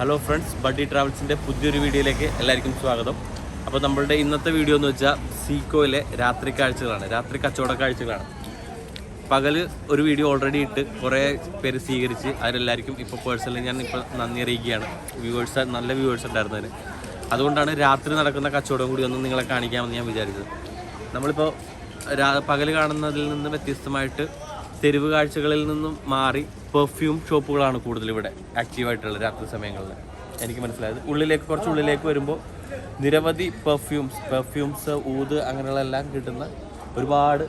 Hello friends buddy ട്രാവൽസിന്റെ പുതിയൊരു വീഡിയോയിലേക്ക് എല്ലാവർക്കും സ്വാഗതം. അപ്പോൾ നമ്മളുടെ ഇന്നത്തെ വീഡിയോ എന്ന് വെച്ചാൽ സീക്കോയിലെ രാത്രി കാഴ്ചകളാണ്. രാത്രി കച്ചവട കാഴ്ചകളാണ്. പകൽ ഒരു വീഡിയോ ഓൾറെഡി ഇട്ട് കുറേ പേര് സ്വീകരിച്ച് അവരെല്ലാവർക്കും ഇപ്പോൾ പേഴ്സണലി ഞാൻ ഇപ്പോൾ നന്ദി അറിയിക്കുകയാണ്. വ്യൂവേഴ്സ് നല്ല വ്യൂവേഴ്സ് ഉണ്ടായിരുന്നതിന് അതുകൊണ്ടാണ് രാത്രി നടക്കുന്ന കച്ചവടം കൂടി ഒന്ന് നിങ്ങളെ കാണിക്കാമെന്ന് ഞാൻ വിചാരിച്ചത്. നമ്മളിപ്പോൾ പകൽ കാണുന്നതിൽ നിന്ന് വ്യത്യസ്തമായിട്ട് തെരുവ് കാഴ്ചകളിൽ നിന്നും മാറി പെർഫ്യൂം ഷോപ്പുകളാണ് കൂടുതൽ ഇവിടെ ആക്റ്റീവായിട്ടുള്ളത് രാത്രി സമയങ്ങളിൽ. എനിക്ക് മനസ്സിലായത്. ഉള്ളിലേക്ക് കുറച്ച് ഉള്ളിലേക്ക് വരുമ്പോൾ നിരവധി പെർഫ്യൂംസ് പെർഫ്യൂംസ് ഊത് അങ്ങനെയുള്ള എല്ലാം കിട്ടുന്ന ഒരുപാട്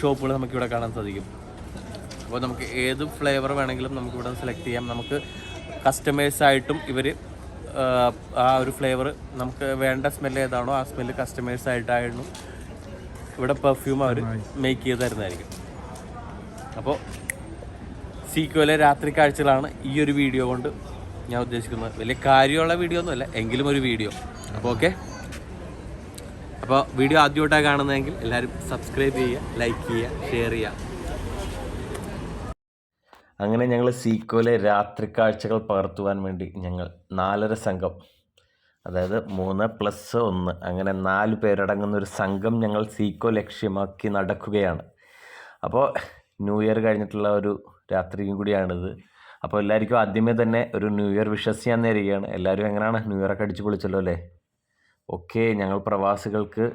ഷോപ്പുകൾ നമുക്കിവിടെ കാണാൻ സാധിക്കും. അപ്പോൾ നമുക്ക് ഏത് ഫ്ലേവർ വേണമെങ്കിലും നമുക്കിവിടെ സെലക്ട് ചെയ്യാം. നമുക്ക് കസ്റ്റമേഴ്സായിട്ടും ഇവർ ആ ഒരു ഫ്ലേവർ നമുക്ക് വേണ്ട സ്മെല്ല് ഏതാണോ ആ സ്മെല്ല് കസ്റ്റമേഴ്സ് ആയിട്ടായിരുന്നു ഇവിടെ പെർഫ്യൂം അവർ മേക്ക് ചെയ്ത് തരുന്നതായിരിക്കും. അപ്പോൾ സീക്വലെ രാത്രി കാഴ്ചകളാണ് ഈ ഒരു വീഡിയോ കൊണ്ട് ഞാൻ ഉദ്ദേശിക്കുന്നത്. വലിയ കാര്യമുള്ള വീഡിയോ ഒന്നുമല്ല എങ്കിലും ഒരു വീഡിയോ. അപ്പോൾ ഓക്കെ? അപ്പോൾ വീഡിയോ ആദ്യമായിട്ടാണ് കാണുന്നതെങ്കിൽ എല്ലാവരും സബ്സ്ക്രൈബ് ചെയ്യുക ലൈക്ക് ചെയ്യുക ഷെയർ ചെയ്യുക. അങ്ങനെ ഞങ്ങൾ സീക്കോയിലെ രാത്രി കാഴ്ചകൾ പകർത്തുവാൻ വേണ്ടി ഞങ്ങൾ നാലര സംഘം അതായത് മൂന്ന് പ്ലസ് ഒന്ന് അങ്ങനെ നാല് പേരടങ്ങുന്ന ഒരു സംഘം ഞങ്ങൾ സീക്കോ ലക്ഷ്യമാക്കി നടക്കുകയാണ്. അപ്പോൾ ന്യൂ ഇയർ കഴിഞ്ഞിട്ടുള്ള ഒരു രാത്രിയും കൂടിയാണിത്. അപ്പോൾ എല്ലാവർക്കും ആദ്യമേ തന്നെ ഒരു ന്യൂ ഇയർ വിഷസ് ചെയ്യാൻ നേരുകയാണ്. എല്ലാവരും എങ്ങനെയാണ്? ന്യൂ ഇയറൊക്കെ അടിച്ച് പൊളിച്ചല്ലോ അല്ലേ? ഓക്കെ ഞങ്ങൾ പ്രവാസികൾക്ക്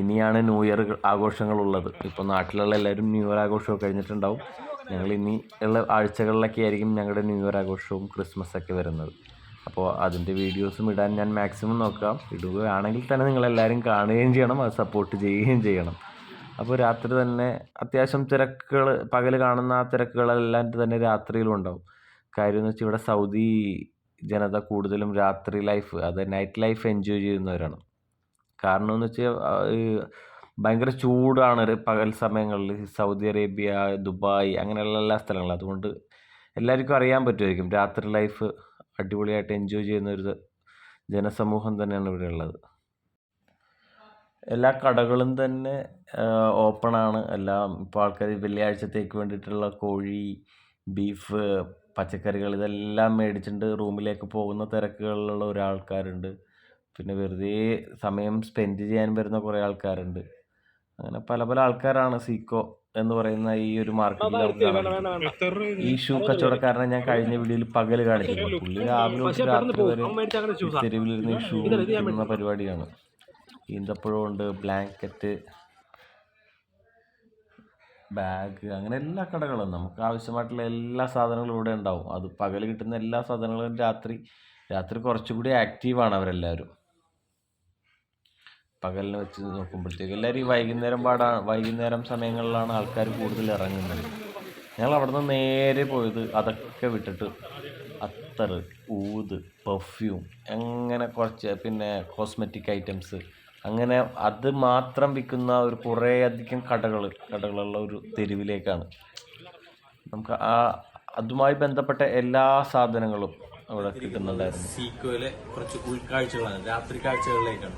ഇനിയാണ് ന്യൂ ഇയർ ആഘോഷങ്ങളുള്ളത്. ഇപ്പോൾ നാട്ടിലുള്ള എല്ലാവരും ന്യൂ ഇയർ ആഘോഷമൊക്കെ കഴിഞ്ഞിട്ടുണ്ടാവും. ഞങ്ങൾ ഇനി ഉള്ള ആഴ്ചകളിലൊക്കെ ആയിരിക്കും ഞങ്ങളുടെ ന്യൂ ഇയർ ആഘോഷവും ക്രിസ്മസ് ഒക്കെ വരുന്നത്. അപ്പോൾ അതിന്റെ വീഡിയോസും ഇടാൻ ഞാൻ മാക്സിമം നോക്കാം. ഇടുകയാണെങ്കിൽ തന്നെ നിങ്ങളെല്ലാവരും കാണുകയും ചെയ്യണം അത് സപ്പോർട്ട് ചെയ്യുകയും ചെയ്യണം. അപ്പോൾ രാത്രി തന്നെ അത്യാവശ്യം തിരക്കുകൾ പകൽ കാണുന്ന ആ തിരക്കുകളെല്ലാം തന്നെ രാത്രിയിലും ഉണ്ടാവും. കാര്യം വെച്ചാൽ ഇവിടെ സൗദി ജനത കൂടുതലും രാത്രി ലൈഫ് അത് നൈറ്റ് ലൈഫ് എൻജോയ് ചെയ്യുന്നവരാണ്. കാരണം എന്ന് വെച്ചാൽ ഭയങ്കര ചൂടാണ് പകൽ സമയങ്ങളിൽ. സൗദി അറേബ്യ ദുബായ് അങ്ങനെയുള്ള എല്ലാ സ്ഥലങ്ങളും. അതുകൊണ്ട് എല്ലാവർക്കും അറിയാൻ പറ്റുമായിരിക്കും. രാത്രി ലൈഫ് അടിപൊളിയായിട്ട് എൻജോയ് ചെയ്യുന്ന ഒരു ജനസമൂഹം തന്നെയാണ് ഇവിടെ ഉള്ളത്. എല്ലാ കടകളും തന്നെ ഓപ്പൺ ആണ്. എല്ലാം ഇപ്പോൾ ആൾക്കാർ വെള്ളിയാഴ്ചത്തേക്ക് വേണ്ടിയിട്ടുള്ള കോഴി ബീഫ് പച്ചക്കറികൾ ഇതെല്ലാം മേടിച്ചിട്ട് റൂമിലേക്ക് പോകുന്ന തിരക്കുകളിലുള്ള ഒരാൾക്കാരുണ്ട്. പിന്നെ വെറുതെ സമയം സ്പെൻഡ് ചെയ്യാൻ വരുന്ന കുറേ ആൾക്കാരുണ്ട്. അങ്ങനെ പല പല ആൾക്കാരാണ് സീക്കോ എന്ന് പറയുന്ന ഈ ഒരു മാർക്കറ്റിൽ ഈ ഷൂ കച്ചവടക്കാരനെ ഞാൻ കഴിഞ്ഞ വീഡിയോയിൽ പകൽ കാണിച്ചു പുള്ളി രാവിലെ തൊട്ട് രാത്രി വരെ തെരുവിലിരുന്ന് ഈ ഷൂ വിൽക്കുന്ന പരിപാടിയാണ്. ഈന്തപ്പഴം ഉണ്ട് ബ്ലാങ്കറ്റ് ബാഗ് അങ്ങനെ എല്ലാ കടകളും നമുക്ക് ആവശ്യമായിട്ടുള്ള എല്ലാ സാധനങ്ങളും ഇവിടെ ഉണ്ടാവും. അത് പകൽ കിട്ടുന്ന എല്ലാ സാധനങ്ങളും രാത്രി രാത്രി കുറച്ചുകൂടി ആക്റ്റീവാണ് അവരെല്ലാവരും. പകലിനെ വെച്ച് നോക്കുമ്പോഴത്തേക്ക് എല്ലാവരും ഈ വൈകുന്നേരം പാടാ വൈകുന്നേരം സമയങ്ങളിലാണ് ആൾക്കാർ കൂടുതൽ ഇറങ്ങുന്നത്. ഞങ്ങൾ അവിടെ നിന്ന് നേരെ പോയത് അതൊക്കെ വിട്ടിട്ട് അത്തർ ഊത് പെർഫ്യൂം അങ്ങനെ കുറച്ച് പിന്നെ കോസ്മെറ്റിക് ഐറ്റംസ് അങ്ങനെ അത് മാത്രം വിൽക്കുന്ന ഒരു കുറേ അധികം കടകൾ കടകളുള്ള ഒരു തെരുവിലേക്കാണ്. നമുക്ക് ആ അതുമായി ബന്ധപ്പെട്ട എല്ലാ സാധനങ്ങളും അവിടെ കിട്ടുന്നുണ്ടായിരുന്നു. സീക്കോയിലെ കുറച്ച് ഉൾക്കാഴ്ചകളാണ് രാത്രി കാഴ്ചകളിലേക്കാണ്.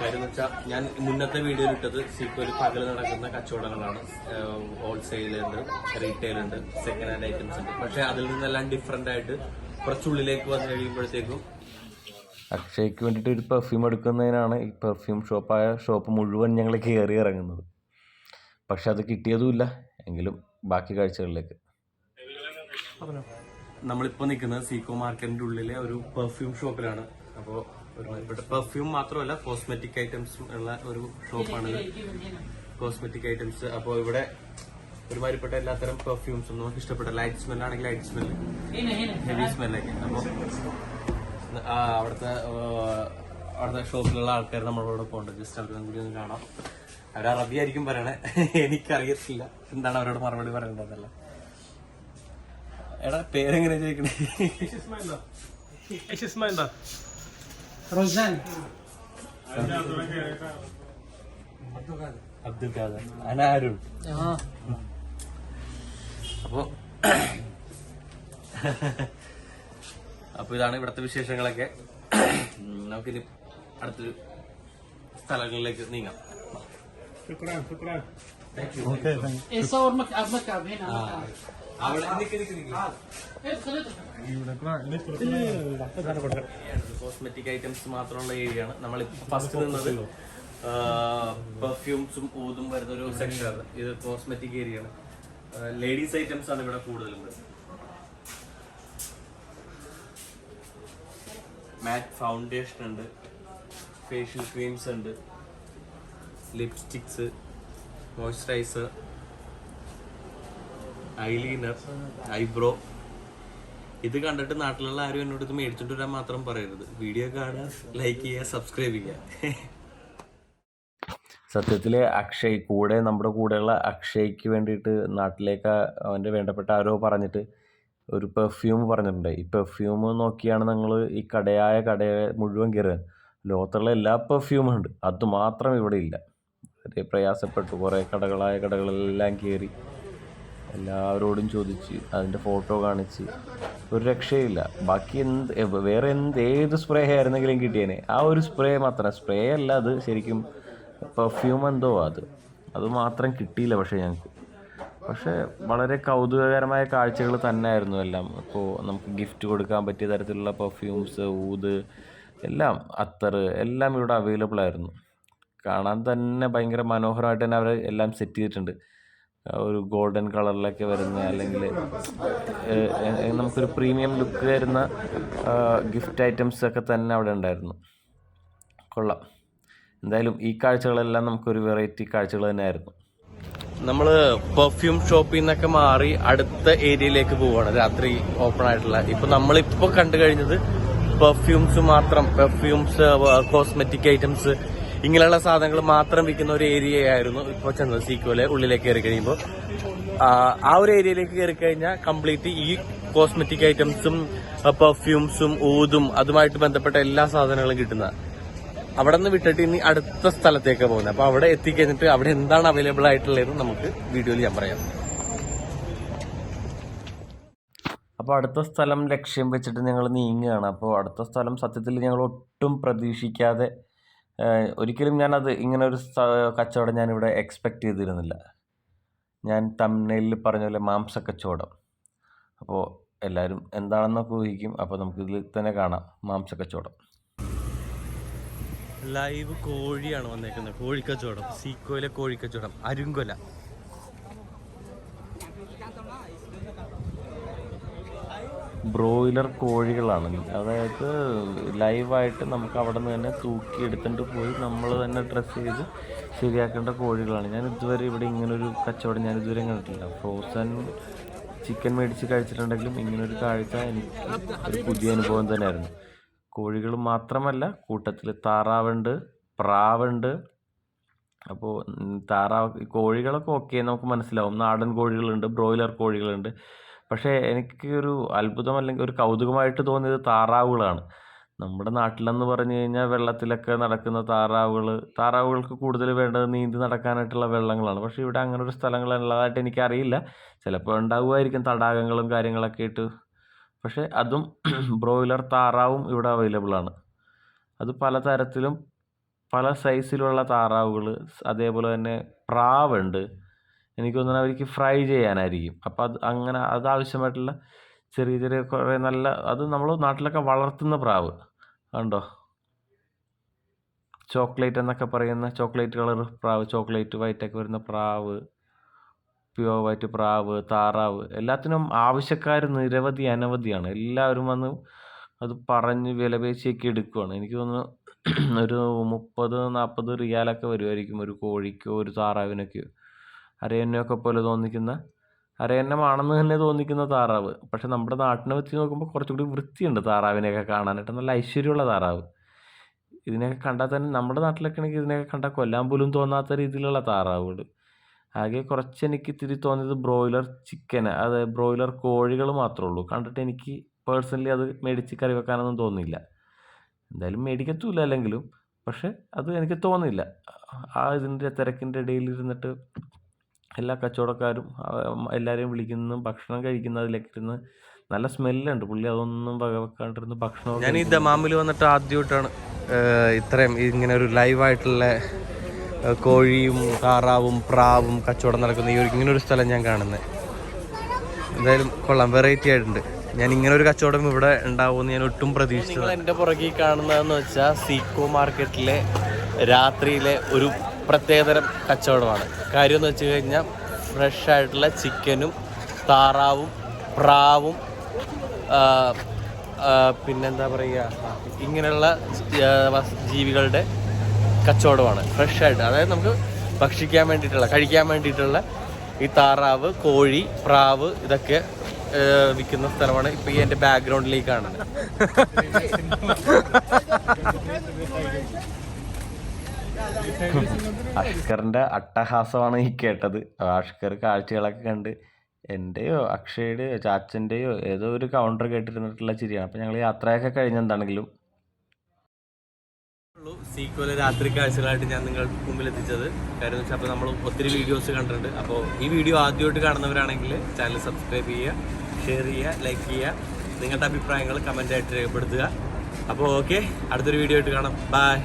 കാര്യം വെച്ചാൽ ഞാൻ മുന്നത്തെ വീഡിയോയിൽ ഇട്ടത് സീക്കോയിൽ പകൽ നടക്കുന്ന കച്ചവടങ്ങളാണ്. ഹോൾസെയിൽ ഉണ്ട് റീറ്റെയിൽ ഉണ്ട് സെക്കൻഡ് ഹാൻഡ് ഐറ്റംസ് ഉണ്ട്. പക്ഷെ അതിൽ നിന്നെല്ലാം ഡിഫറെന്റ് ആയിട്ട് കുറച്ചുള്ളിലേക്ക് വന്നു കഴിയുമ്പോഴത്തേക്കും അക്ഷയ്ക്ക് വേണ്ടിയിട്ട് ഒരു പെർഫ്യൂം എടുക്കുന്നതിനാണ് ഈ പെർഫ്യൂം ഷോപ്പായ ഷോപ്പ് മുഴുവൻ ഞങ്ങൾ കയറി ഇറങ്ങുന്നത്. പക്ഷെ അത് കിട്ടിയതുമില്ല. എങ്കിലും ബാക്കി കാഴ്ചകളിലേക്ക്. നമ്മളിപ്പോൾ നിൽക്കുന്നത് സീക്കോ മാർക്കറ്റിന്റെ ഉള്ളിലെ ഒരു പെർഫ്യൂം ഷോപ്പിലാണ് അപ്പോൾ ഒരുമാതിരിപ്പെട്ട പെർഫ്യൂം മാത്രമല്ല കോസ്മെറ്റിക് ഐറ്റംസ് ഉള്ള ഒരു ഷോപ്പാണ് കോസ്മെറ്റിക് ഐറ്റംസ് അപ്പോൾ ഇവിടെ ഒരുമാതിരിപ്പെട്ട എല്ലാത്തരം പെർഫ്യൂംസും നമുക്ക് ഇഷ്ടപ്പെട്ട ലൈറ്റ് സ്മെല്ലാണെങ്കിൽ ലൈറ്റ് സ്മെല്ല് ഹെവി സ്മെല്ലൊക്കെ അപ്പോൾ അവിടുത്തെ അവിടുത്തെ ഷോപ്പിലുള്ള ആൾക്കാർ നമ്മളോടൊപ്പം ഉണ്ട്. ജസ്റ്റ് അവരും കൂടി ഒന്ന് കാണാം. അവർ അറബി ആയിരിക്കും പറയണേ. എനിക്കറിയത്തില്ല. എന്താണ് അവരോട് മറുപടി പറയേണ്ടതല്ല എടാ പേരെങ്ങനെ ചോദിക്കണേ? അബ്ദുൽ ഖാദർ അനാരുൺ അപ്പോ അപ്പൊ ഇതാണ് ഇവിടുത്തെ വിശേഷങ്ങളൊക്കെ. നമുക്കിനി അടുത്തൊരു സ്ഥലങ്ങളിലേക്ക് നീങ്ങാം. കോസ്മെറ്റിക് ah, ഐറ്റംസ് മാത്രമുള്ള ഏരിയ ആണ്. നമ്മൾ ഫസ്റ്റ് നിന്നത് പെർഫ്യൂംസും ഊതും വരുന്ന ഒരു സെക്ഷനാണ് ഇത് കോസ്മെറ്റിക് ഏരിയ ആണ്. ലേഡീസ് ഐറ്റംസ് ആണ് ഇവിടെ കൂടുതലുണ്ട് മാറ്റ് ഫൗണ്ടേഷൻ ഉണ്ട്. ഫേഷ്യൽ ക്രീംസ് ഉണ്ട്. ലിപ്സ്റ്റിക്സ് മോയ്സ്ചറൈസർ ഐലീനർ ഐബ്രോ ഇത് കണ്ടിട്ട് നാട്ടിലുള്ള ആരും എന്നോട് ഇത് മേടിച്ചിട്ട് വരാൻ മാത്രം പറയരുത്. വീഡിയോ കാണുക ലൈക്ക് ചെയ്യുക സബ്സ്ക്രൈബ് ചെയ്യുക. സത്യത്തിൽ അക്ഷയ് കൂടെ നമ്മുടെ കൂടെയുള്ള അക്ഷയ്ക്ക് വേണ്ടിയിട്ട് നാട്ടിലേക്ക് അവന്റെ വേണ്ടപ്പെട്ട ആരോ പറഞ്ഞിട്ട് ഒരു പെർഫ്യൂം പറഞ്ഞിട്ടുണ്ട്. ഈ പെർഫ്യൂം നോക്കിയാണ് ഞങ്ങൾ ഈ കടയായ കടയെ മുഴുവൻ കയറുക ലോകത്തുള്ള എല്ലാ പെർഫ്യൂമും ഉണ്ട്. അതുമാത്രം ഇവിടെ ഇല്ല. വളരെ പ്രയാസപ്പെട്ടു. കുറേ കടകളായ കടകളെല്ലാം കയറി. എല്ലാവരോടും ചോദിച്ച് അതിന്റെ ഫോട്ടോ കാണിച്ച്. ഒരു രക്ഷയില്ല. ബാക്കി എന്ത് വേറെ എന്ത് ഏത് സ്പ്രേ ആയിരുന്നെങ്കിലും കിട്ടിയേനെ. ആ ഒരു സ്പ്രേ മാത്രം. സ്പ്രേ അല്ല അത് ശരിക്കും പെർഫ്യൂം എന്തോ അത്. അത് മാത്രം കിട്ടിയില്ല പക്ഷേ ഞങ്ങൾക്ക് പക്ഷേ വളരെ കൗതുകകരമായ കാഴ്ചകൾ തന്നെയായിരുന്നു എല്ലാം. ഇപ്പോൾ നമുക്ക് ഗിഫ്റ്റ് കൊടുക്കാൻ പറ്റിയ തരത്തിലുള്ള പെർഫ്യൂംസ് ഊത് എല്ലാം അത്തർ എല്ലാം ഇവിടെ അവൈലബിൾ ആയിരുന്നു. കാണാൻ തന്നെ ഭയങ്കര മനോഹരമായിട്ട് തന്നെ അവർ എല്ലാം സെറ്റ് ചെയ്തിട്ടുണ്ട്. ഒരു ഗോൾഡൻ കളറിലൊക്കെ വരുന്ന അല്ലെങ്കിൽ നമുക്കൊരു പ്രീമിയം ലുക്ക് വരുന്ന ഗിഫ്റ്റ് ഐറ്റംസ് ഒക്കെ തന്നെ അവിടെ ഉണ്ടായിരുന്നു. കൊള്ളാം. എന്തായാലും ഈ കാഴ്ചകളെല്ലാം നമുക്കൊരു വെറൈറ്റി കാഴ്ചകൾ തന്നെയായിരുന്നു. നമ്മൾ പെർഫ്യൂം ഷോപ്പിൽ നിന്നൊക്കെ മാറി അടുത്ത ഏരിയയിലേക്ക് പോവാണ്. രാത്രി ഓപ്പൺ ആയിട്ടുള്ള. ഇപ്പൊ നമ്മളിപ്പോ കണ്ടു കഴിഞ്ഞത് പെർഫ്യൂംസ് മാത്രം. പെർഫ്യൂംസ് കോസ്മെറ്റിക് ഐറ്റംസ് ഇങ്ങനെയുള്ള സാധനങ്ങൾ മാത്രം വിൽക്കുന്ന ഒരു ഏരിയ ആയിരുന്നു ഇപ്പൊ ചെന്നത് സീക്കോലെ ഉള്ളിലേക്ക് കയറി കഴിയുമ്പോൾ. ആ ഒരു ഏരിയയിലേക്ക് കയറി കഴിഞ്ഞാൽ കംപ്ലീറ്റ് ഈ കോസ്മെറ്റിക് ഐറ്റംസും പെർഫ്യൂംസും ഊതും അതുമായിട്ട് ബന്ധപ്പെട്ട എല്ലാ സാധനങ്ങളും കിട്ടുന്ന അവിടെ നിന്ന് വിട്ടിട്ട് ഇനി അടുത്ത സ്ഥലത്തേക്ക് പോകുന്നത്. അപ്പൊ അവിടെ എത്തിക്കഴിഞ്ഞിട്ട് അവിടെ എന്താണ് അവൈലബിൾ ആയിട്ടുള്ളത് നമുക്ക് വീഡിയോയിൽ ഞാൻ പറയാം. അപ്പോൾ അടുത്ത സ്ഥലം ലക്ഷ്യം വെച്ചിട്ട് ഞങ്ങൾ നീങ്ങുകയാണ്. അപ്പോൾ അടുത്ത സ്ഥലം സത്യത്തിൽ ഞങ്ങൾ ഒട്ടും പ്രതീക്ഷിക്കാതെ ഒരിക്കലും ഞാനത് ഇങ്ങനെ ഒരു കച്ചവടം ഞാനിവിടെ എക്സ്പെക്റ്റ് ചെയ്തിരുന്നില്ല. ഞാൻ തമിഴ്നയിൽ പറഞ്ഞ പോലെ മാംസ കച്ചവടം അപ്പോൾ എല്ലാവരും എന്താണെന്നൊക്കെ ഊഹിക്കും. അപ്പോൾ നമുക്കിതിൽ തന്നെ കാണാം. മാംസ കച്ചവടം ലൈവ് കോഴിയാണ് വന്നേക്കുന്നത്. കോഴിക്കച്ചവടം. സീക്കോയിലെ കോഴിക്കച്ചവടം. അരുങ്കൊല. ബ്രോയിലർ കോഴികളാണ്. അതായത് ലൈവായിട്ട് നമുക്ക് അവിടെ നിന്ന് തന്നെ തൂക്കി എടുത്തിട്ട് പോയി നമ്മൾ തന്നെ ഡ്രസ്സ് ചെയ്ത് ശരിയാക്കേണ്ട കോഴികളാണ്. ഞാൻ ഇതുവരെ ഇവിടെ ഇങ്ങനൊരു കച്ചവടം ഞാൻ ഇതുവരെ കണ്ടിട്ടില്ല. ഫ്രോസൺ ചിക്കൻ മേടിച്ച് കഴിച്ചിട്ടുണ്ടെങ്കിലും ഇങ്ങനൊരു കാഴ്ച എനിക്ക് ഒരു പുതിയ അനുഭവം തന്നെയായിരുന്നു. കോഴികൾ മാത്രമല്ല കൂട്ടത്തിൽ താറാവുണ്ട് പ്രാവുണ്ട്. അപ്പോൾ താറാവ് കോഴികളൊക്കെ ഓക്കെ നമുക്ക് മനസ്സിലാവും. നാടൻ കോഴികളുണ്ട് ബ്രോയിലർ കോഴികളുണ്ട്. പക്ഷേ എനിക്ക് ഒരു അത്ഭുതം അല്ലെങ്കിൽ ഒരു കൗതുകമായിട്ട് തോന്നിയത് താറാവുകളാണ്. നമ്മുടെ നാട്ടിലെന്ന് പറഞ്ഞു കഴിഞ്ഞാൽ വെള്ളത്തിലൊക്കെ നടക്കുന്ന താറാവുകൾ താറാവുകൾക്ക് കൂടുതൽ വേണ്ടത് നീന്തി നടക്കാനായിട്ടുള്ള വെള്ളങ്ങളാണ്. പക്ഷേ ഇവിടെ അങ്ങനെ ഒരു സ്ഥലങ്ങളുള്ളതായിട്ട് എനിക്കറിയില്ല. ചിലപ്പോൾ ഉണ്ടാവുമായിരിക്കും തടാകങ്ങളും കാര്യങ്ങളൊക്കെ ആയിട്ട്. പക്ഷേ അതും ബ്രോയിലർ താറാവും ഇവിടെ അവൈലബിൾ ആണ്. അത് പലതരത്തിലും പല സൈസിലുള്ള താറാവുകൾ അതേപോലെ തന്നെ പ്രാവുണ്ട്. എനിക്ക് തോന്നുന്നത് അവർക്ക് ഫ്രൈ ചെയ്യാനായിരിക്കും. അപ്പോൾ അത് അങ്ങനെ അത് ആവശ്യമായിട്ടുള്ള ചെറിയ ചെറിയ കുറേ നല്ല അത് നമ്മൾ നാട്ടിലൊക്കെ വളർത്തുന്ന പ്രാവ്. കണ്ടോ? ചോക്ലേറ്റ് എന്നൊക്കെ പറയുന്ന ചോക്ലേറ്റ് കളർ പ്രാവ് ചോക്ലേറ്റ് വൈറ്റൊക്കെ വരുന്ന പ്രാവ്. പ്യുവർ വൈറ്റ് പ്രാവ് താറാവ് എല്ലാത്തിനും ആവശ്യക്കാർ നിരവധി അനവധിയാണ്. എല്ലാവരും വന്ന് അത് പറഞ്ഞ് വിലപേശിയൊക്കെ എടുക്കുവാണ്. എനിക്ക് തോന്നുന്നു ഒരു മുപ്പത് നാൽപ്പത് റിയാലൊക്കെ വരുമായിരിക്കും ഒരു കോഴിക്കോ ഒരു താറാവിനൊക്കെയോ അരയന്നൊക്കെ പോലെ തോന്നിക്കുന്ന അരയന്നമാണെന്ന് തന്നെ തോന്നിക്കുന്ന താറാവ്. പക്ഷെ നമ്മുടെ നാട്ടിനെ വെച്ച് നോക്കുമ്പോൾ കുറച്ചുകൂടി വൃത്തിയുണ്ട് താറാവിനെയൊക്കെ കാണാനായിട്ട്. നല്ല ഐശ്വര്യമുള്ള താറാവ്. ഇതിനെയൊക്കെ കണ്ടാൽ തന്നെ നമ്മുടെ നാട്ടിലൊക്കെ ആണെങ്കിൽ ഇതിനെയൊക്കെ കണ്ടാൽ കൊല്ലാൻ പോലും തോന്നാത്ത രീതിയിലുള്ള താറാവുകൾ. ആകെ കുറച്ച് എനിക്ക് ഇത്തിരി തോന്നിയത് ബ്രോയിലർ ചിക്കൻ അത് ബ്രോയിലർ കോഴികൾ മാത്രമേ ഉള്ളൂ. കണ്ടിട്ട് എനിക്ക് പേഴ്സണലി അത് മേടിച്ച് കറി വെക്കാനൊന്നും തോന്നിയില്ല. എന്തായാലും മേടിക്കത്തുമില്ല അല്ലെങ്കിലും പക്ഷെ അത് എനിക്ക് തോന്നിയില്ല. ആ ഇതിന്റെ തിരക്കിന്റെ ഇടയിൽ ഇരുന്നിട്ട് എല്ലാ കച്ചവടക്കാരും എല്ലാവരെയും വിളിക്കുന്നു ഭക്ഷണം കഴിക്കുന്ന അതിലേക്ക് ഇരുന്ന് നല്ല സ്മെല്ലുണ്ട്. പുള്ളി അതൊന്നും വക വെക്കാണ്ടിരുന്ന് ഭക്ഷണം ഞാൻ ഈ ദമാമിൽ വന്നിട്ട് ആദ്യമായിട്ടാണ് ഇത്രയും ഇങ്ങനെ ഒരു ലൈവായിട്ടുള്ള കോഴിയും താറാവും പ്രാവും കച്ചവടം നടക്കുന്ന ഈ ഒരു ഇങ്ങനൊരു സ്ഥലം ഞാൻ കാണുന്നത് എന്തായാലും കൊള്ളാം. വെറൈറ്റി ആയിട്ടുണ്ട്. ഞാൻ ഇങ്ങനെ ഒരു കച്ചവടം ഇവിടെ ഉണ്ടാവുമെന്ന് ഞാൻ ഒട്ടും പ്രതീക്ഷിച്ചു എന്റെ പുറകിൽ കാണുന്നതെന്ന് വെച്ചാൽ സീക്കോ മാർക്കറ്റിലെ രാത്രിയിലെ ഒരു പ്രത്യേകതരം കച്ചവടമാണ്. കാര്യം എന്ന് വെച്ച് കഴിഞ്ഞാൽ ഫ്രഷ് ആയിട്ടുള്ള ചിക്കനും താറാവും പ്രാവും പിന്നെന്താ പറയുക ഇങ്ങനെയുള്ള ജീവികളുടെ കച്ചവടമാണ്. ഫ്രഷ് ആയിട്ട്. അതായത് നമുക്ക് ഭക്ഷിക്കാൻ വേണ്ടിയിട്ടുള്ള കഴിക്കാൻ വേണ്ടിയിട്ടുള്ള ഈ താറാവ് കോഴി പ്രാവ് ഇതൊക്കെ വിൽക്കുന്ന സ്ഥലമാണ് ഇപ്പൊ ഈ എന്റെ ബാക്ക്ഗ്രൗണ്ടിലേക്ക് കാണുന്നത് അഷ്കറിന്റെ അട്ടഹാസമാണ് ഈ കേട്ടത്. അഷ്കർ കാഴ്ചകളൊക്കെ കണ്ട് എന്റെയോ അക്ഷയുടെയോ ചാച്ചന്റെയോ ഏതോ ഒരു കൗണ്ടർ കേട്ടിരുന്നിട്ടുള്ള ചിരിയാണ്. അപ്പം ഞങ്ങൾ യാത്രയൊക്കെ കഴിഞ്ഞെന്താണെങ്കിലും സീക്വൽ രാത്രി കാഴ്ചകളായിട്ട് ഞാൻ നിങ്ങൾക്ക് മുമ്പിൽ എത്തിച്ചത്. കാര്യം വെച്ചാൽ അപ്പോൾ നമ്മൾ ഒത്തിരി വീഡിയോസ് കണ്ടിട്ടുണ്ട്. അപ്പോൾ ഈ വീഡിയോ ആദ്യമായിട്ട് കാണുന്നവരാണെങ്കിൽ ചാനൽ സബ്സ്ക്രൈബ് ചെയ്യുക ഷെയർ ചെയ്യുക ലൈക്ക് ചെയ്യുക. നിങ്ങളുടെ അഭിപ്രായങ്ങൾ കമന്റായിട്ട് രേഖപ്പെടുത്തുക. അപ്പോൾ ഓക്കെ അടുത്തൊരു വീഡിയോ ആയിട്ട് കാണാം. ബൈ